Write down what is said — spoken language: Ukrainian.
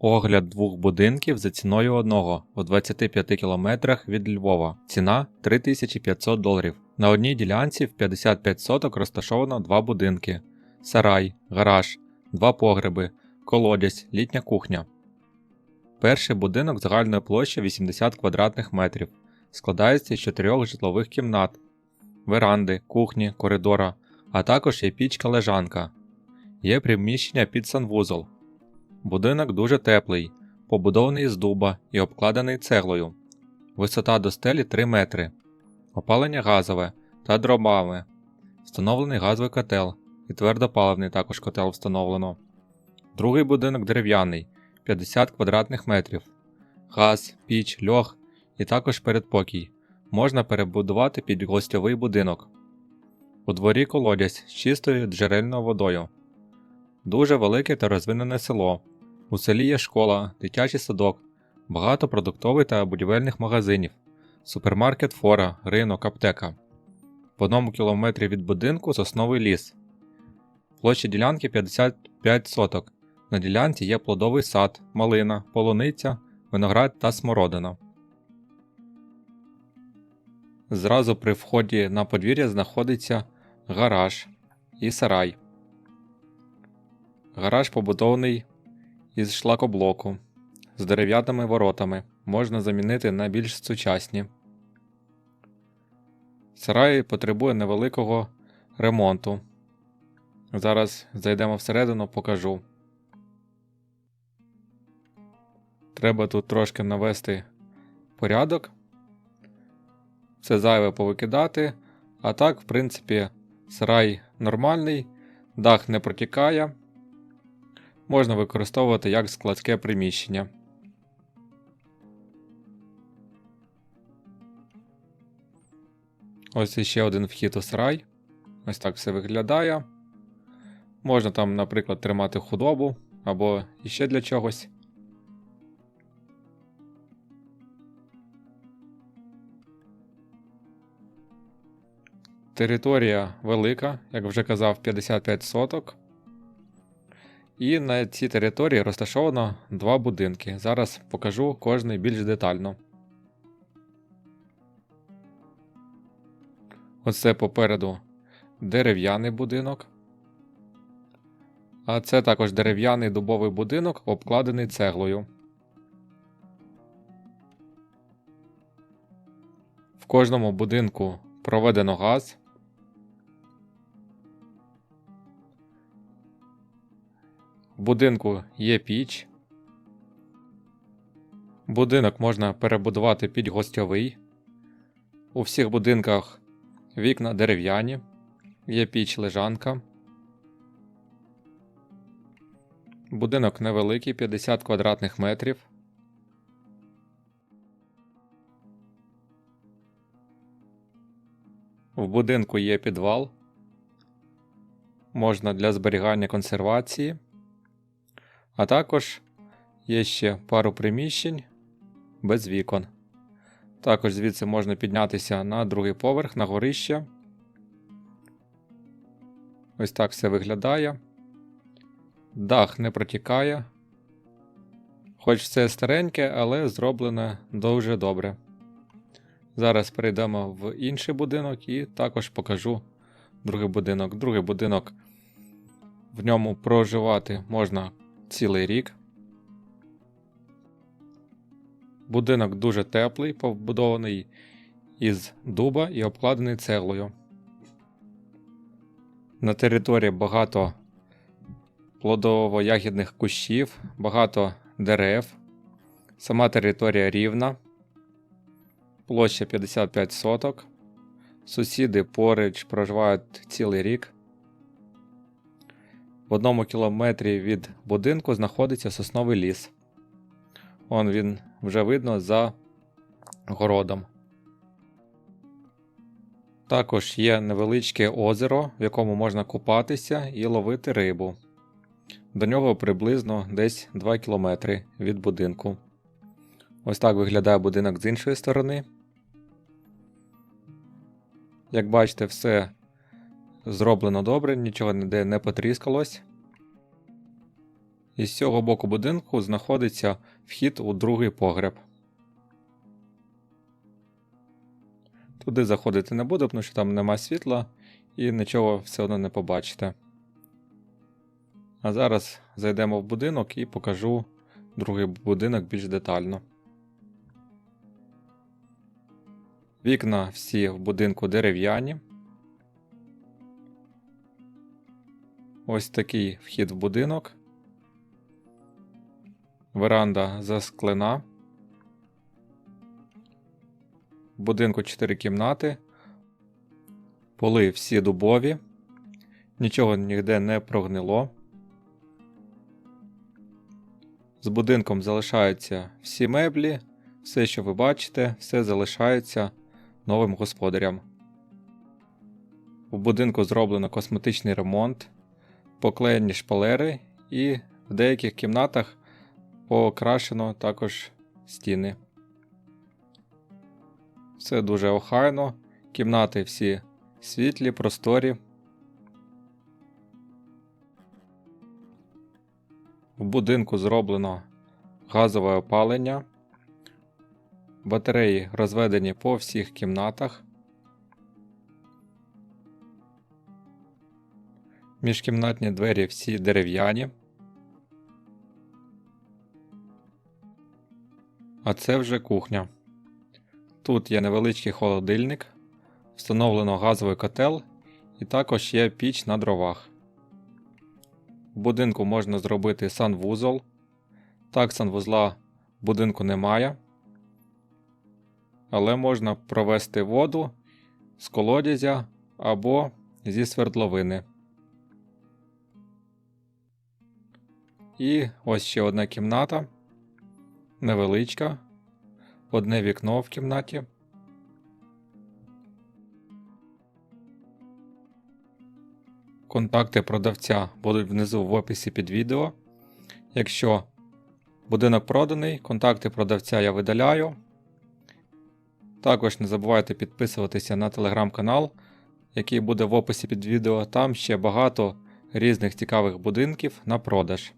Огляд двох будинків за ціною одного у 25 кілометрах від Львова. Ціна 3500 доларів. На одній ділянці в 55 соток розташовано два будинки: сарай, гараж, два погреби, колодязь, літня кухня. Перший будинок загальною площею 80 квадратних метрів. Складається з чотирьох житлових кімнат, веранди, кухні, коридора, а також є пічка-лежанка. Є приміщення під санвузол. Будинок дуже теплий, побудований з дуба і обкладений цеглою. Висота до стелі 3 метри. Опалення газове та дробами. Встановлений газовий котел і твердопаливний також котел встановлено. Другий будинок дерев'яний 50 квадратних метрів. Газ, піч, льох і також передпокій. Можна перебудувати під гостьовий будинок. У дворі колодязь з чистою джерельною водою. Дуже велике та розвинене село. У селі є школа, дитячий садок, багато продуктових та будівельних магазинів, супермаркет фора, ринок, аптека. В одному кілометрі від будинку сосновий ліс. Площа ділянки 55 соток. На ділянці є плодовий сад, малина, полуниця, виноград та смородина. Зразу при вході на подвір'я знаходиться гараж і сарай. Гараж побудований із шлакоблоку з дерев'яними воротами. Можна замінити на більш сучасні. Сарай потребує невеликого ремонту. Зараз зайдемо всередину, покажу. Треба тут трошки навести порядок. Все зайве повикидати. А так, в принципі, сарай нормальний, дах не протікає можна використовувати як складське приміщення. Ось іще один вхід у сарай. Ось так все виглядає. Можна там, наприклад, тримати худобу або іще для чогось. Територія велика, як вже казав, 55 соток. І на цій території розташовано два будинки. Зараз покажу кожний більш детально. Оце попереду дерев'яний будинок. А це також дерев'яний дубовий будинок, обкладений цеглою. В кожному будинку проведено газ. В будинку є піч. Будинок можна перебудувати під гостьовий. У всіх будинках вікна дерев'яні, є піч лежанка. Будинок невеликий 50 квадратних метрів. В будинку є підвал. Можна для зберігання консервації. А також є ще пару приміщень без вікон. Також звідси можна піднятися на другий поверх, на горище. Ось так все виглядає. Дах не протікає. Хоч це стареньке, але зроблене дуже добре. Зараз перейдемо в інший будинок і також покажу другий будинок. Другий будинок в ньому проживати можна цілий рік. Будинок дуже теплий, побудований із дуба і обкладений цеглою. На території багато плодово-ягідних кущів, багато дерев. Сама територія рівна, площа 55 соток. Сусіди поруч проживають цілий рік. В одному кілометрі від будинку знаходиться сосновий ліс. Он він вже видно за городом. Також є невеличке озеро, в якому можна купатися і ловити рибу. До нього приблизно десь 2 кілометри від будинку. Ось так виглядає будинок з іншої сторони. Як бачите, все Зроблено добре, нічого ніде не потріскалось. І з цього боку будинку знаходиться вхід у другий погреб. Туди заходити не буду, тому що там нема світла і нічого все одно не побачите. А зараз зайдемо в будинок і покажу другий будинок більш детально. Вікна всі в будинку дерев'яні. Ось такий вхід в будинок. Веранда засклена. В будинку 4 кімнати. Поли всі дубові. Нічого ніде не прогнило. З будинком залишаються всі меблі, все, що ви бачите, все залишається новим господарям. У будинку зроблено косметичний ремонт, поклеєні шпалери, і в деяких кімнатах покрашено також стіни. Все дуже охайно, кімнати всі світлі, просторі. В будинку зроблено газове опалення. Батареї розведені по всіх кімнатах. Міжкімнатні двері всі дерев'яні. А це вже кухня. Тут є невеличкий холодильник, встановлено газовий котел і також є піч на дровах. В будинку можна зробити санвузол. Так, санвузла в будинку немає. Але можна провести воду з колодязя або зі свердловини. І ось ще одна кімната. Невеличка. Одне вікно в кімнаті. Контакти продавця будуть внизу в описі під відео. Якщо будинок проданий, контакти продавця я видаляю. Також не забувайте підписуватися на телеграм-канал, який буде в описі під відео. Там ще багато різних цікавих будинків на продаж.